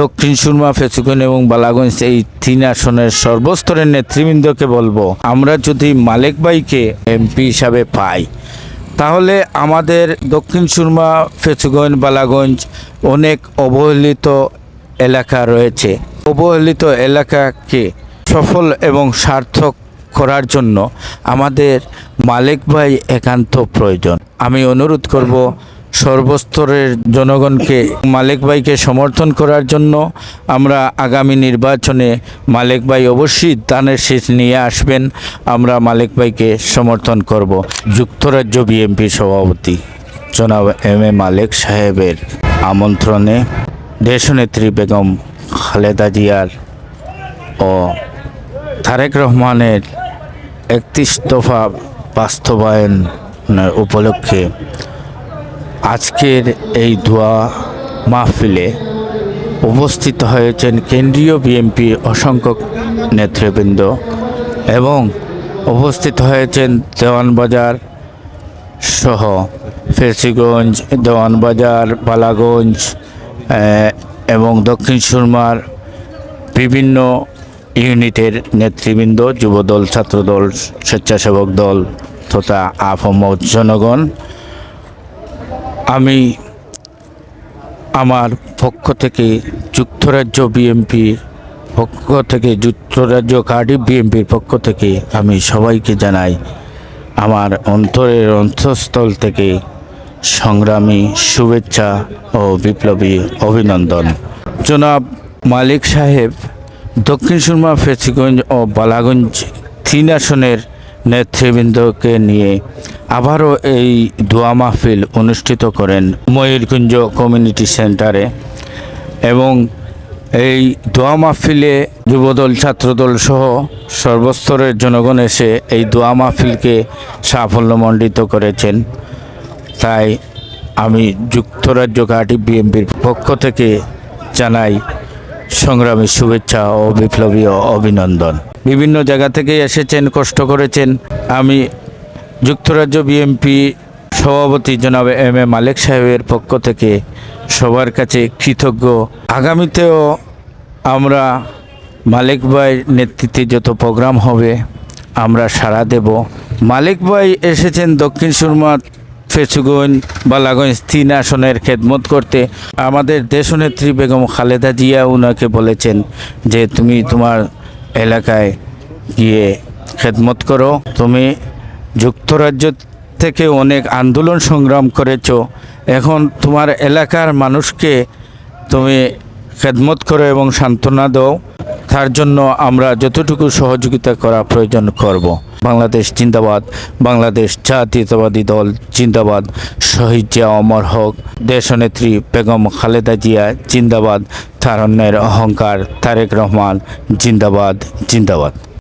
দক্ষিণ সুরমা ফেসুগন এবং বালাগঞ্জ এই তিন আসনের সর্বস্তরের নেতৃবৃন্দকে বলব, আমরা যদি মালিক ভাইকে এমপি হিসাবে পাই, তাহলে আমাদের দক্ষিণ সুরমা ফেসুগঞ্জ বালাগঞ্জ অনেক অবহেলিত এলাকা রয়েছে। অবহেলিত এলাকাকে সফল এবং সার্থক করার জন্য আমাদের মালিক ভাই একান্ত প্রয়োজন। আমি অনুরোধ করব সর্বস্তরের জনগণকে, মালিক ভাইকে সমর্থন করার জন্য আমরা আগামী নির্বাচনে মালিক ভাই অবশ্যই দানের শীষ নিয়ে আসবেন। আমরা মালিক ভাইকে সমর্থন করব। যুক্তরাজ্য বিএনপি সভাপতি জনাব এম এ মালিক সাহেবের আমন্ত্রণে দেশনেত্রী বেগম খালেদা জিয়ার ও তারেক রহমানের একত্রিশ দফা বাস্তবায়নের উপলক্ষে আজকের এই দোয়া মাহফিলে উপস্থিত হয়েছেন কেন্দ্রীয় বিএনপির অসংখ্য নেতৃবৃন্দ এবং উপস্থিত হয়েছেন দেওয়ানবাজার সহ ফেসিগঞ্জ, দেওয়ানবাজার, বালাগঞ্জ এবং দক্ষিণ সুরমার বিভিন্ন ইউনিটের নেতৃবৃন্দ, যুবদল, ছাত্রদল, স্বেচ্ছাসেবক দল তথা আফম জনগণ। আমি আমার পক্ষ থেকে যুক্তরাজ্য বিএনপির পক্ষ থেকে, যুক্তরাজ্য কার্ডিফ বিএনপির পক্ষ থেকে আমি সবাইকে জানাই আমার অন্তরের অন্তঃস্থল থেকে সংগ্রামী শুভেচ্ছা ও বিপ্লবী অভিনন্দন। জনাব মালিক সাহেব, দক্ষিণ সুরমা, ফেসিগঞ্জ ও বালাগঞ্জ তিন আসনের নেতৃবৃন্দকে নিয়ে আবারও এই দোয়া মাহফিল অনুষ্ঠিত করেন ময়ূরকুঞ্জ কমিউনিটি সেন্টারে এবং এই দোয়া মাহফিলে যুবদল, ছাত্রদল সহ সর্বস্তরের জনগণ এসে এই দোয়া মাহফিলকে সাফল্যমণ্ডিত করেছেন। তাই আমি যুক্তরাজ্য কার্টি বিএনপির পক্ষ থেকে জানাই সংগ্রামী শুভেচ্ছা ও বিপ্লবী অভিনন্দন। বিভিন্ন জায়গা থেকে এসেছেন, কষ্ট করেছেন। আমি যুক্তরাজ্য বিএনপি সভাপতি জনাব এম এ মালিক সাহেবের পক্ষ থেকে সবার কাছে কৃতজ্ঞ। আগামীতেও আমরা মালিক ভাই নেতৃত্বে যত প্রোগ্রাম হবে, আমরা সাড়া দেব। মালিক ভাই এসেছেন দক্ষিণ সুরমা, ফেসুগঞ্জ, বালাগঞ্জ তিন আসনের খেদমত করতে। আমাদের দেশনেত্রী বেগম খালেদা জিয়া উনাকে বলেছেন যে, তুমি তোমার এলাকায় গিয়ে খেদমত করো। তুমি যুক্তরাজ্য থেকে অনেক আন্দোলন সংগ্রাম করেছ। এখন তোমার এলাকার মানুষকে তুমি খেদমত করো এবং সান্ত্বনা দাও। তার জন্য আমরা যতটুকু সহযোগিতা করা প্রয়োজন করব। বাংলাদেশ জিন্দাবাদ, বাংলাদেশ জাতীয়তাবাদী দল জিন্দাবাদ, শহীদ জিয়া অমর হক, দেশনেত্রী বেগম খালেদা জিয়া জিন্দাবাদ, তারণ্যের অহংকার তারেক রহমান জিন্দাবাদ জিন্দাবাদ।